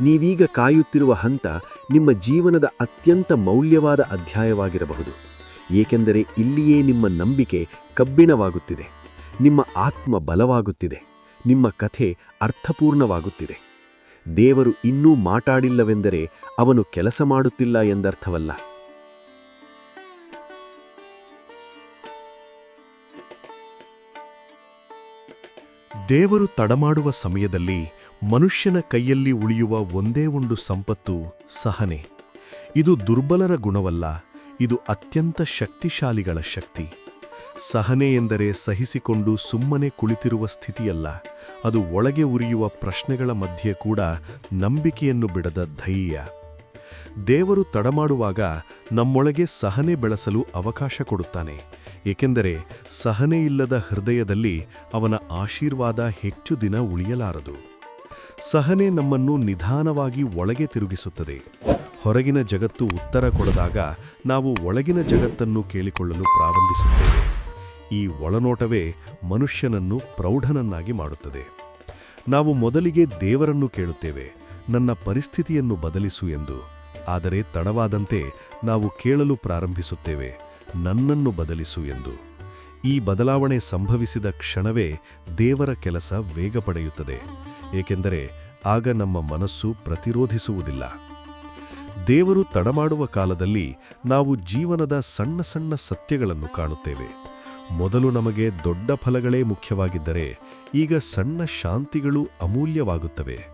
ನೀವೀಗ ಕಾಯುತ್ತಿರುವ ಹಂತ ನಿಮ್ಮ ಜೀವನದ ಅತ್ಯಂತ ಮೌಲ್ಯವಾದ ಅಧ್ಯಾಯವಾಗಿರಬಹುದು. ಏಕೆಂದರೆ ಇಲ್ಲಿಯೇ ನಿಮ್ಮ ನಂಬಿಕೆ ಕಬ್ಬಿಣವಾಗುತ್ತಿದೆ. ನಿಮ್ಮ ಆತ್ಮ ಬಲವಾಗುತ್ತಿದೆ. ನಿಮ್ಮ ಕಥೆ ಅರ್ಥಪೂರ್ಣವಾಗುತ್ತಿದೆ. ದೇವರು ಇನ್ನೂ ಮಾತಾಡಿಲ್ಲವೆಂದರೆ ಅವನು ಕೆಲಸ ಮಾಡುತ್ತಿಲ್ಲ ಎಂದರ್ಥವಲ್ಲ. ದೇವರು ತಡಮಾಡುವ ಸಮಯದಲ್ಲಿ ಮನುಷ್ಯನ ಕೈಯಲ್ಲಿ ಉಳಿಯುವ ಒಂದೇ ಒಂದು ಸಂಪತ್ತು ಸಹನೆ. ಇದು ದುರ್ಬಲರ ಗುಣವಲ್ಲ. ಇದು ಅತ್ಯಂತ ಶಕ್ತಿಶಾಲಿಗಳ ಶಕ್ತಿ. ಸಹನೆ ಎಂದರೆ ಸಹಿಸಿಕೊಂಡು ಸುಮ್ಮನೆ ಕುಳಿತಿರುವ ಸ್ಥಿತಿಯಲ್ಲ, ಅದು ಒಳಗೆ ಉರಿಯುವ ಪ್ರಶ್ನೆಗಳ ಮಧ್ಯೆ ಕೂಡ ನಂಬಿಕೆಯನ್ನು ಬಿಡದ ಧೈರ್ಯ. ದೇವರು ತಡಮಾಡುವಾಗ ನಮ್ಮೊಳಗೆ ಸಹನೆ ಬೆಳೆಸಲು ಅವಕಾಶ ಕೊಡುತ್ತಾನೆ, ಏಕೆಂದರೆ ಸಹನೆ ಇಲ್ಲದ ಹೃದಯದಲ್ಲಿ ಅವನ ಆಶೀರ್ವಾದ ಹೆಚ್ಚು ದಿನ ಉಳಿಯಲಾರದು. ಸಹನೆ ನಮ್ಮನ್ನು ನಿಧಾನವಾಗಿ ಒಳಗೆ ತಿರುಗಿಸುತ್ತದೆ. ಹೊರಗಿನ ಜಗತ್ತು ಉತ್ತರ ಕೊಡದಾಗ ನಾವು ಒಳಗಿನ ಜಗತ್ತನ್ನು ಕೇಳಿಕೊಳ್ಳಲು ಪ್ರಾರಂಭಿಸುತ್ತೇವೆ. ಈ ಒಳನೋಟವೇ ಮನುಷ್ಯನನ್ನು ಪ್ರೌಢನನ್ನಾಗಿ ಮಾಡುತ್ತದೆ. ನಾವು ಮೊದಲಿಗೆ ದೇವರನ್ನು ಕೇಳುತ್ತೇವೆ, ನನ್ನ ಪರಿಸ್ಥಿತಿಯನ್ನು ಬದಲಿಸು ಎಂದು. ಆದರೆ ತಡವಾದಂತೆ ನಾವು ಕೇಳಲು ಪ್ರಾರಂಭಿಸುತ್ತೇವೆ, ನನ್ನನ್ನು ಬದಲಿಸು ಎಂದು. ಈ ಬದಲಾವಣೆ ಸಂಭವಿಸಿದ ಕ್ಷಣವೇ ದೇವರ ಕೆಲಸ ವೇಗ ಪಡೆಯುತ್ತದೆ. ಏಕೆಂದರೆ ಆಗ ನಮ್ಮ ಮನಸ್ಸು ಪ್ರತಿರೋಧಿಸುವುದಿಲ್ಲ. ದೇವರು ತಡಮಾಡುವ ಕಾಲದಲ್ಲಿ ನಾವು ಜೀವನದ ಸಣ್ಣ ಸಣ್ಣ ಸತ್ಯಗಳನ್ನು ಕಾಣುತ್ತೇವೆ. ಮೊದಲು ನಮಗೆ ದೊಡ್ಡ ಫಲಗಳೇ ಮುಖ್ಯವಾಗಿದ್ದರೆ ಈಗ ಸಣ್ಣ ಶಾಂತಿಗಳು ಅಮೂಲ್ಯವಾಗುತ್ತವೆ.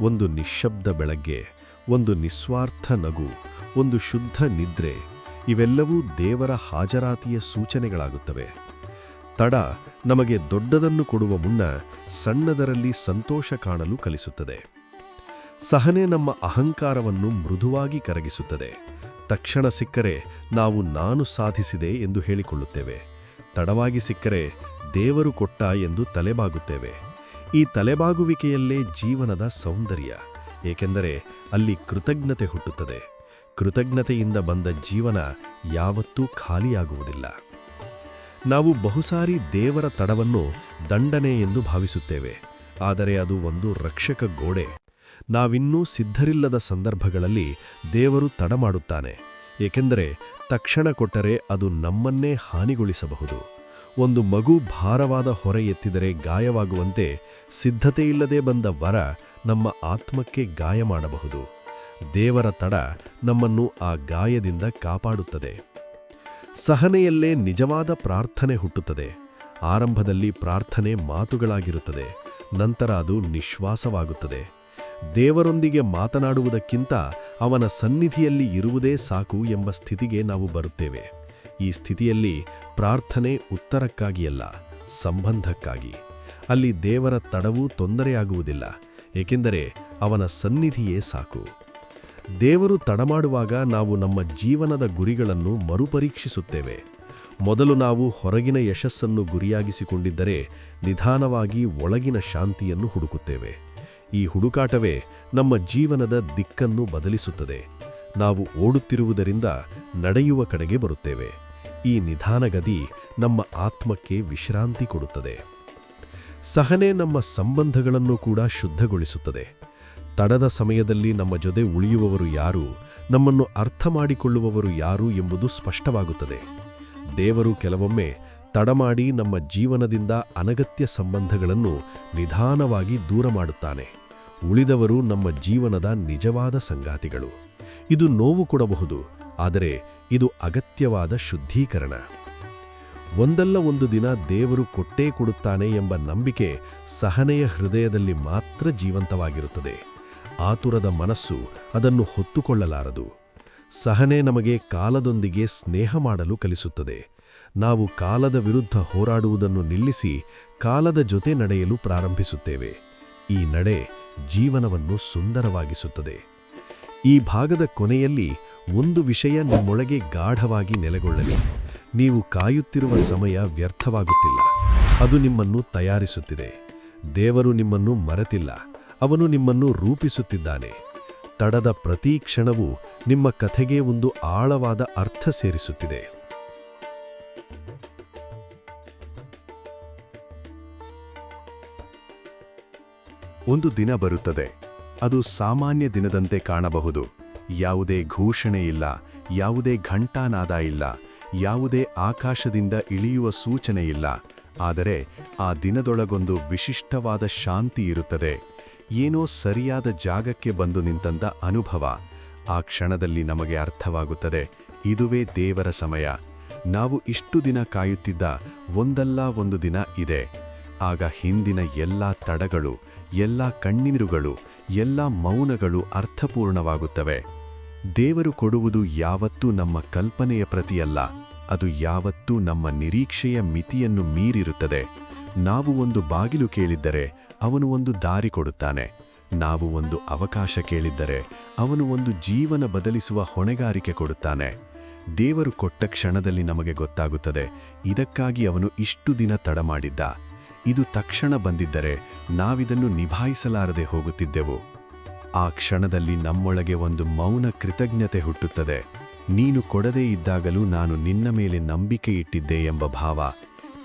ಒಂದು ನಿಶ್ಶಬ್ದ ಬೆಳಗ್ಗೆ, ಒಂದು ನಿಸ್ವಾರ್ಥ ನಗು, ಒಂದು ಶುದ್ಧ ನಿದ್ರೆ, ಇವೆಲ್ಲವೂ ದೇವರ ಹಾಜರಾತಿಯ ಸೂಚನೆಗಳಾಗುತ್ತವೆ. ತಡ ನಮಗೆ ದೊಡ್ಡದನ್ನು ಕೊಡುವ ಮುನ್ನ ಸಣ್ಣದರಲ್ಲಿ ಸಂತೋಷ ಕಾಣಲು ಕಲಿಸುತ್ತದೆ. ಸಹನೆ ನಮ್ಮ ಅಹಂಕಾರವನ್ನು ಮೃದುವಾಗಿ ಕರಗಿಸುತ್ತದೆ. ತಕ್ಷಣ ಸಿಕ್ಕರೆ ನಾವು ನಾನು ಸಾಧಿಸಿದೆ ಎಂದು ಹೇಳಿಕೊಳ್ಳುತ್ತೇವೆ. ತಡವಾಗಿ ಸಿಕ್ಕರೆ ದೇವರು ಕೊಟ್ಟ ಎಂದು ತಲೆಬಾಗುತ್ತೇವೆ. ಈ ತಲೆಬಾಗುವಿಕೆಯಲ್ಲೇ ಜೀವನದ ಸೌಂದರ್ಯ, ಏಕೆಂದರೆ ಅಲ್ಲಿ ಕೃತಜ್ಞತೆ ಹುಟ್ಟುತ್ತದೆ. ಕೃತಜ್ಞತೆಯಿಂದ ಬಂದ ಜೀವನ ಯಾವತ್ತೂ ಖಾಲಿಯಾಗುವುದಿಲ್ಲ. ನಾವು ಬಹುಸಾರಿ ದೇವರ ತಡವನ್ನು ದಂಡನೆ ಎಂದು ಭಾವಿಸುತ್ತೇವೆ. ಆದರೆ ಅದು ಒಂದು ರಕ್ಷಕ ಗೋಡೆ ನಾವಿನ್ನೂ ಸಿದ್ಧರಿಲ್ಲದ ಸಂದರ್ಭಗಳಲ್ಲಿ ದೇವರು ತಡ ಮಾಡುತ್ತಾನೆ ಏಕೆಂದರೆ ತಕ್ಷಣ ಕೊಟ್ಟರೆ ಅದು ನಮ್ಮನ್ನೇ ಹಾನಿಗೊಳಿಸಬಹುದು. ಒಂದು ಮಗು ಭಾರವಾದ ಹೊರೆ ಎತ್ತಿದರೆ ಗಾಯವಾಗುವಂತೆ ಸಿದ್ಧತೆಯಿಲ್ಲದೆ ಬಂದ ವರ ನಮ್ಮ ಆತ್ಮಕ್ಕೆ ಗಾಯ ಮಾಡಬಹುದು. ದೇವರ ತಡ ನಮ್ಮನ್ನು ಆ ಗಾಯದಿಂದ ಕಾಪಾಡುತ್ತದೆ. ಸಹನೆಯಲ್ಲೇ ನಿಜವಾದ ಪ್ರಾರ್ಥನೆ ಹುಟ್ಟುತ್ತದೆ. ಆರಂಭದಲ್ಲಿ ಪ್ರಾರ್ಥನೆ ಮಾತುಗಳಾಗಿರುತ್ತದೆ. ನಂತರ ಅದು ನಿಶ್ವಾಸವಾಗುತ್ತದೆ. ದೇವರೊಂದಿಗೆ ಮಾತನಾಡುವುದಕ್ಕಿಂತ ಅವನ ಸನ್ನಿಧಿಯಲ್ಲಿ ಇರುವುದೇ ಸಾಕು ಎಂಬ ಸ್ಥಿತಿಗೆ ನಾವು ಬರುತ್ತೇವೆ. ಈ ಸ್ಥಿತಿಯಲ್ಲಿ ಪ್ರಾರ್ಥನೆ ಉತ್ತರಕ್ಕಾಗಿಯಲ್ಲ ಸಂಬಂಧಕ್ಕಾಗಿ. ಅಲ್ಲಿ ದೇವರ ತಡವೂ ತೊಂದರೆಯಾಗುವುದಿಲ್ಲ, ಏಕೆಂದರೆ ಅವನ ಸನ್ನಿಧಿಯೇ ಸಾಕು. ದೇವರು ತಡಮಾಡುವಾಗ ನಾವು ನಮ್ಮ ಜೀವನದ ಗುರಿಗಳನ್ನು ಮರುಪರೀಕ್ಷಿಸುತ್ತೇವೆ. ಮೊದಲು ನಾವು ಹೊರಗಿನ ಯಶಸ್ಸನ್ನು ಗುರಿಯಾಗಿಸಿಕೊಂಡಿದ್ದರೆ ನಿಧಾನವಾಗಿ ಒಳಗಿನ ಶಾಂತಿಯನ್ನು ಹುಡುಕುತ್ತೇವೆ. ಈ ಹುಡುಕಾಟವೇ ನಮ್ಮ ಜೀವನದ ದಿಕ್ಕನ್ನು ಬದಲಿಸುತ್ತದೆ. ನಾವು ಓಡುತ್ತಿರುವುದರಿಂದ ನಡೆಯುವ ಕಡೆಗೆ ಬರುತ್ತೇವೆ. ಈ ನಿಧಾನಗದಿ ನಮ್ಮ ಆತ್ಮಕ್ಕೆ ವಿಶ್ರಾಂತಿ ಕೊಡುತ್ತದೆ. ಸಹನೆ ನಮ್ಮ ಸಂಬಂಧಗಳನ್ನು ಕೂಡ ಶುದ್ಧಗೊಳಿಸುತ್ತದೆ. ತಡದ ಸಮಯದಲ್ಲಿ ನಮ್ಮ ಜೊತೆ ಉಳಿಯುವವರು ಯಾರು, ನಮ್ಮನ್ನು ಅರ್ಥ ಮಾಡಿಕೊಳ್ಳುವವರು ಯಾರು ಎಂಬುದು ಸ್ಪಷ್ಟವಾಗುತ್ತದೆ. ದೇವರು ಕೆಲವೊಮ್ಮೆ ತಡಮಾಡಿ ನಮ್ಮ ಜೀವನದಿಂದ ಅನಗತ್ಯ ಸಂಬಂಧಗಳನ್ನು ನಿಧಾನವಾಗಿ ದೂರ ಮಾಡುತ್ತಾನೆ. ಉಳಿದವರು ನಮ್ಮ ಜೀವನದ ನಿಜವಾದ ಸಂಗಾತಿಗಳು. ಇದು ನೋವು ಕೊಡಬಹುದು, ಆದರೆ ಇದು ಅಗತ್ಯವಾದ ಶುದ್ಧೀಕರಣ. ಒಂದಲ್ಲ ಒಂದು ದಿನ ದೇವರು ಕೊಟ್ಟೇ ಕೊಡುತ್ತಾನೆ ಎಂಬ ನಂಬಿಕೆ ಸಹನೆಯ ಹೃದಯದಲ್ಲಿ ಮಾತ್ರ ಜೀವಂತವಾಗಿರುತ್ತದೆ. ಆತುರದ ಮನಸ್ಸು ಅದನ್ನು ಹೊತ್ತುಕೊಳ್ಳಲಾರದು. ಸಹನೆ ನಮಗೆ ಕಾಲದೊಂದಿಗೆ ಸ್ನೇಹ ಮಾಡಲು ಕಲಿಸುತ್ತದೆ. ನಾವು ಕಾಲದ ವಿರುದ್ಧ ಹೋರಾಡುವುದನ್ನು ನಿಲ್ಲಿಸಿ ಕಾಲದ ಜೊತೆ ನಡೆಯಲು ಪ್ರಾರಂಭಿಸುತ್ತೇವೆ. ಈ ನಡೆ ಜೀವನವನ್ನು ಸುಂದರವಾಗಿಸುತ್ತದೆ. ಈ ಭಾಗದ ಕೊನೆಯಲ್ಲಿ ಒಂದು ವಿಷಯ ನಿಮ್ಮೊಳಗೆ ಗಾಢವಾಗಿ ನೆಲೆಗೊಳ್ಳಲಿ. ನೀವು ಕಾಯುತ್ತಿರುವ ಸಮಯ ವ್ಯರ್ಥವಾಗುತ್ತಿಲ್ಲ. ಅದು ನಿಮ್ಮನ್ನು ತಯಾರಿಸುತ್ತಿದೆ. ದೇವರು ನಿಮ್ಮನ್ನು ಮರೆತಿಲ್ಲ. ಅವನು ನಿಮ್ಮನ್ನು ರೂಪಿಸುತ್ತಿದ್ದಾನೆ. ತಡದ ಪ್ರತಿ ಕ್ಷಣವೂ ನಿಮ್ಮ ಕಥೆಗೆ ಒಂದು ಆಳವಾದ ಅರ್ಥ ಸೇರಿಸುತ್ತಿದೆ. ಒಂದು ದಿನ ಬರುತ್ತದೆ. ಅದು ಸಾಮಾನ್ಯ ದಿನದಂತೆ ಕಾಣಬಹುದು. ಯಾವುದೇ ಘೋಷಣೆ ಇಲ್ಲ, ಯಾವುದೇ ಘಂಟಾನಾದ ಇಲ್ಲ, ಯಾವುದೇ ಆಕಾಶದಿಂದ ಇಳಿಯುವ ಸೂಚನೆ ಇಲ್ಲ. ಆದರೆ ಆ ದಿನದೊಳಗೊಂದು ವಿಶಿಷ್ಟವಾದ ಶಾಂತಿ ಇರುತ್ತದೆ. ಏನೋ ಸರಿಯಾದ ಜಾಗಕ್ಕೆ ಬಂದು ನಿಂತಂದ ಅನುಭವ. ಆ ಕ್ಷಣದಲ್ಲಿ ನಮಗೆ ಅರ್ಥವಾಗುತ್ತದೆ, ಇದುವೇ ದೇವರ ಸಮಯ. ನಾವು ಇಷ್ಟು ದಿನ ಕಾಯುತ್ತಿದ್ದ ಒಂದಲ್ಲ ಒಂದು ದಿನ ಇದೆ. ಆಗ ಹಿಂದಿನ ಎಲ್ಲ ತಡಗಳು ಎಲ್ಲ ಕಣ್ಣೀರುಗಳು ಎಲ್ಲ ಮೌನಗಳು ಅರ್ಥಪೂರ್ಣವಾಗುತ್ತವೆ. ದೇವರು ಕೊಡುವುದು ಯಾವತ್ತೂ ನಮ್ಮ ಕಲ್ಪನೆಯ ಪ್ರತಿಯಲ್ಲ, ಅದು ಯಾವತ್ತೂ ನಮ್ಮ ನಿರೀಕ್ಷೆಯ ಮಿತಿಯನ್ನು ಮೀರಿರುತ್ತದೆ. ನಾವು ಒಂದು ಬಾಗಿಲು ಕೇಳಿದ್ದರೆ ಅವನು ಒಂದು ದಾರಿ ಕೊಡುತ್ತಾನೆ. ನಾವು ಒಂದು ಅವಕಾಶ ಕೇಳಿದ್ದರೆ ಅವನು ಒಂದು ಜೀವನ ಬದಲಿಸುವ ಹೊಣೆಗಾರಿಕೆ ಕೊಡುತ್ತಾನೆ. ದೇವರು ಕೊಟ್ಟ ಕ್ಷಣದಲ್ಲಿ ನಮಗೆ ಗೊತ್ತಾಗುತ್ತದೆ, ಇದಕ್ಕಾಗಿ ಅವನು ಇಷ್ಟು ದಿನ ತಡ ಮಾಡಿದ್ದ ಇದು ತಕ್ಷಣ ಬಂದಿದ್ದರೆ ನಾವಿದನ್ನು ನಿಭಾಯಿಸಲಾರದೆ ಹೋಗುತ್ತಿದ್ದೆವು. ಆ ಕ್ಷಣದಲ್ಲಿ ನಮ್ಮೊಳಗೆ ಒಂದು ಮೌನ ಕೃತಜ್ಞತೆ ಹುಟ್ಟುತ್ತದೆ. ನೀನು ಕೊಡದೇ ಇದ್ದಾಗಲೂ ನಾನು ನಿನ್ನ ಮೇಲೆ ನಂಬಿಕೆ ಇಟ್ಟಿದ್ದೆ ಎಂಬ ಭಾವ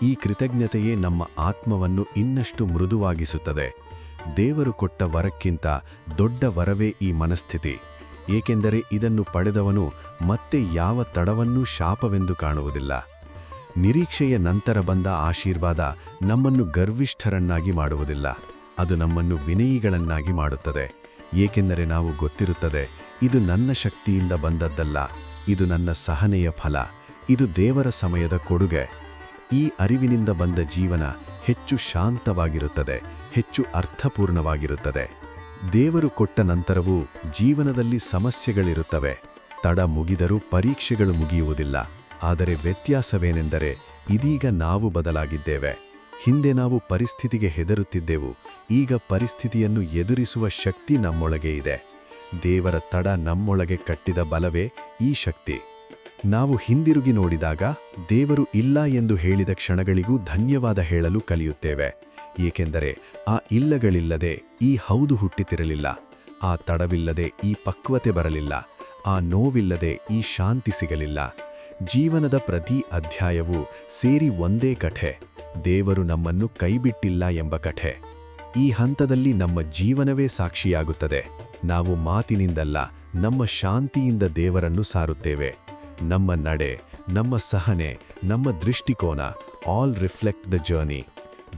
ಈ ಕೃತಜ್ಞತೆಯೇ ನಮ್ಮ ಆತ್ಮವನ್ನು ಇನ್ನಷ್ಟು ಮೃದುವಾಗಿಸುತ್ತದೆ. ದೇವರು ಕೊಟ್ಟ ವರಕ್ಕಿಂತ ದೊಡ್ಡ ವರವೇ ಈ ಮನಸ್ಥಿತಿ. ಏಕೆಂದರೆ ಇದನ್ನು ಪಡೆದವನು ಮತ್ತೆ ಯಾವ ತಡವನ್ನೂ ಶಾಪವೆಂದು ಕಾಣುವುದಿಲ್ಲ. ನಿರೀಕ್ಷೆಯ ನಂತರ ಬಂದ ಆಶೀರ್ವಾದ ನಮ್ಮನ್ನು ಗರ್ವಿಷ್ಠರನ್ನಾಗಿ ಮಾಡುವುದಿಲ್ಲ. ಅದು ನಮ್ಮನ್ನು ವಿನಯಿಗಳನ್ನಾಗಿ ಮಾಡುತ್ತದೆ. ಏಕೆಂದರೆ ನಾವು ಗೊತ್ತಿರುತ್ತದೆ, ಇದು ನನ್ನ ಶಕ್ತಿಯಿಂದ ಬಂದದ್ದಲ್ಲ, ಇದು ನನ್ನ ಸಹನೆಯ ಫಲ, ಇದು ದೇವರ ಸಮಯದ ಕೊಡುಗೆ. ಈ ಅರಿವಿನಿಂದ ಬಂದ ಜೀವನ ಹೆಚ್ಚು ಶಾಂತವಾಗಿರುತ್ತದೆ, ಹೆಚ್ಚು ಅರ್ಥಪೂರ್ಣವಾಗಿರುತ್ತದೆ. ದೇವರು ಕೊಟ್ಟ ನಂತರವೂ ಜೀವನದಲ್ಲಿ ಸಮಸ್ಯೆಗಳಿರುತ್ತವೆ, ತಡ ಮುಗಿದರೂ ಪರೀಕ್ಷೆಗಳು ಮುಗಿಯುವುದಿಲ್ಲ. ಆದರೆ ವ್ಯತ್ಯಾಸವೇನೆಂದರೆ ಇದೀಗ ನಾವು ಬದಲಾಗಿದ್ದೇವೆ. ಹಿಂದೆ ನಾವು ಪರಿಸ್ಥಿತಿಗೆ ಹೆದರುತ್ತಿದ್ದೆವು. ಈಗ ಪರಿಸ್ಥಿತಿಯನ್ನು ಎದುರಿಸುವ ಶಕ್ತಿ ನಮ್ಮೊಳಗೆ ಇದೆ. ದೇವರ ತಡ ನಮ್ಮೊಳಗೆ ಕಟ್ಟಿದ ಬಲವೇ ಈ ಶಕ್ತಿ. ನಾವು ಹಿಂದಿರುಗಿ ನೋಡಿದಾಗ ದೇವರು ಇಲ್ಲ ಎಂದು ಹೇಳಿದ ಕ್ಷಣಗಳಿಗೂ ಧನ್ಯವಾದ ಹೇಳಲು ಕಲಿಯುತ್ತೇವೆ. ಏಕೆಂದರೆ ಆ ಇಲ್ಲಗಳಿಲ್ಲದೆ ಈ ಹೌದು ಹುಟ್ಟಿತಿರಲಿಲ್ಲ. ಆ ತಡವಿಲ್ಲದೆ ಈ ಪಕ್ವತೆ ಬರಲಿಲ್ಲ. ಆ ನೋವಿಲ್ಲದೆ ಈ ಶಾಂತಿ ಸಿಗಲಿಲ್ಲ. ಜೀವನದ ಪ್ರತಿ ಅಧ್ಯಾಯವೂ ಸೇರಿ ಒಂದೇ ಕಠೆ ದೇವರು ನಮ್ಮನ್ನು ಕೈಬಿಟ್ಟಿಲ್ಲ ಎಂಬ ಕಠೆ ಈ ಹಂತದಲ್ಲಿ ನಮ್ಮ ಜೀವನವೇ ಸಾಕ್ಷಿಯಾಗುತ್ತದೆ. ನಾವು ಮಾತಿನಿಂದಲ್ಲ, ನಮ್ಮ ಶಾಂತಿಯಿಂದ ದೇವರನ್ನು ಸಾರುತ್ತೇವೆ. ನಮ್ಮ ನಡೆ, ನಮ್ಮ ಸಹನೆ, ನಮ್ಮ ದೃಷ್ಟಿಕೋನ ಆಲ್ ರಿಫ್ಲೆಕ್ಟ್ ದ ಜರ್ನಿ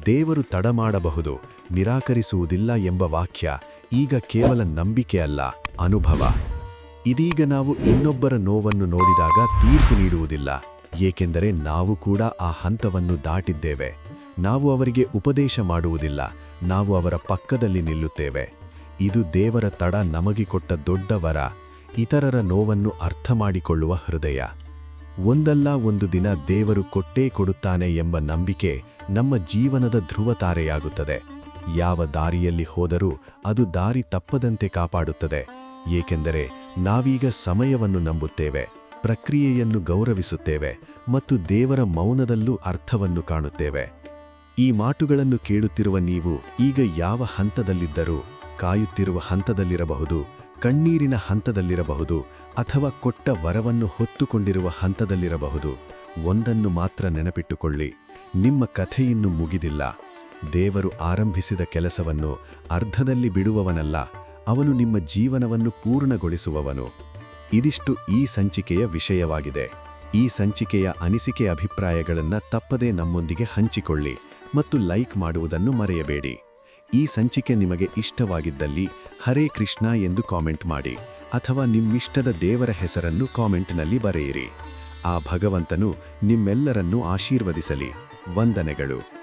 ದೇವರು ತಡ ಮಾಡಬಹುದು ನಿರಾಕರಿಸುವುದಿಲ್ಲ ಎಂಬ ವಾಕ್ಯ ಈಗ ಕೇವಲ ನಂಬಿಕೆ ಅಲ್ಲ ಅನುಭವ. ಇದೀಗ ನಾವು ಇನ್ನೊಬ್ಬರ ನೋವನ್ನು ನೋಡಿದಾಗ ತೀರ್ಪು ನೀಡುವುದಿಲ್ಲ, ಏಕೆಂದರೆ ನಾವು ಕೂಡ ಆ ಹಂತವನ್ನು ದಾಟಿದ್ದೇವೆ. ನಾವು ಅವರಿಗೆ ಉಪದೇಶ ಮಾಡುವುದಿಲ್ಲ, ನಾವು ಅವರ ಪಕ್ಕದಲ್ಲಿ ನಿಲ್ಲುತ್ತೇವೆ. ಇದು ದೇವರ ತಡ ನಮಗೆ ಕೊಟ್ಟ ದೊಡ್ಡ ವರ, ಇತರರ ನೋವನ್ನು ಅರ್ಥ ಮಾಡಿಕೊಳ್ಳುವ ಹೃದಯ. ಒಂದಲ್ಲ ಒಂದು ದಿನ ದೇವರು ಕೊಟ್ಟೇ ಕೊಡುತ್ತಾನೆ ಎಂಬ ನಂಬಿಕೆ ನಮ್ಮ ಜೀವನದ ಧ್ರುವತಾರೆಯಾಗುತ್ತದೆ. ಯಾವ ದಾರಿಯಲ್ಲಿ ಹೋದರೂ ಅದು ದಾರಿ ತಪ್ಪದಂತೆ ಕಾಪಾಡುತ್ತದೆ, ಏಕೆಂದರೆ ನಾವೀಗ ಸಮಯವನ್ನು ನಂಬುತ್ತೇವೆ, ಪ್ರಕ್ರಿಯೆಯನ್ನು ಗೌರವಿಸುತ್ತೇವೆ ಮತ್ತು ದೇವರ ಮೌನದಲ್ಲೂ ಅರ್ಥವನ್ನು ಕಾಣುತ್ತೇವೆ. ಈ ಮಾತುಗಳನ್ನು ಕೇಳುತ್ತಿರುವ ನೀವು ಈಗ ಯಾವ ಹಂತದಲ್ಲಿದ್ದರೂ, ಕಾಯುತ್ತಿರುವ ಹಂತದಲ್ಲಿರಬಹುದು, ಕಣ್ಣೀರಿನ ಹಂತದಲ್ಲಿರಬಹುದು ಅಥವಾ ಕೊಟ್ಟ ವರವನ್ನು ಹೊತ್ತುಕೊಂಡಿರುವ ಹಂತದಲ್ಲಿರಬಹುದು, ಒಂದನ್ನು ಮಾತ್ರ ನೆನಪಿಟ್ಟುಕೊಳ್ಳಿ, ನಿಮ್ಮ ಕಥೆಯಿನ್ನೂ ಮುಗಿದಿಲ್ಲ. ದೇವರು ಆರಂಭಿಸಿದ ಕೆಲಸವನ್ನು ಅರ್ಧದಲ್ಲಿ ಬಿಡುವವನಲ್ಲ ಅವನು ನಿಮ್ಮ ಜೀವನವನ್ನು ಪೂರ್ಣಗೊಳಿಸುವವನು. ಇದಿಷ್ಟು ಈ ಸಂಚಿಕೆಯ ವಿಷಯವಾಗಿದೆ. ಈ ಸಂಚಿಕೆಯ ಅನಿಸಿಕೆ ಅಭಿಪ್ರಾಯಗಳನ್ನು ತಪ್ಪದೇ ನಮ್ಮೊಂದಿಗೆ ಹಂಚಿಕೊಳ್ಳಿ ಮತ್ತು ಲೈಕ್ ಮಾಡುವುದನ್ನು ಮರೆಯಬೇಡಿ. ಈ ಸಂಚಿಕೆ ನಿಮಗೆ ಇಷ್ಟವಾಗಿದ್ದಲ್ಲಿ ಹರೇ ಕೃಷ್ಣ ಎಂದು ಕಾಮೆಂಟ್ ಮಾಡಿ ಅಥವಾ ನಿಮ್ಮಿಷ್ಟದ ದೇವರ ಹೆಸರನ್ನು ಕಾಮೆಂಟ್ನಲ್ಲಿ ಬರೆಯಿರಿ. ಆ ಭಗವಂತನು ನಿಮ್ಮೆಲ್ಲರನ್ನೂ ಆಶೀರ್ವದಿಸಲಿ. ವಂದನೆಗಳು.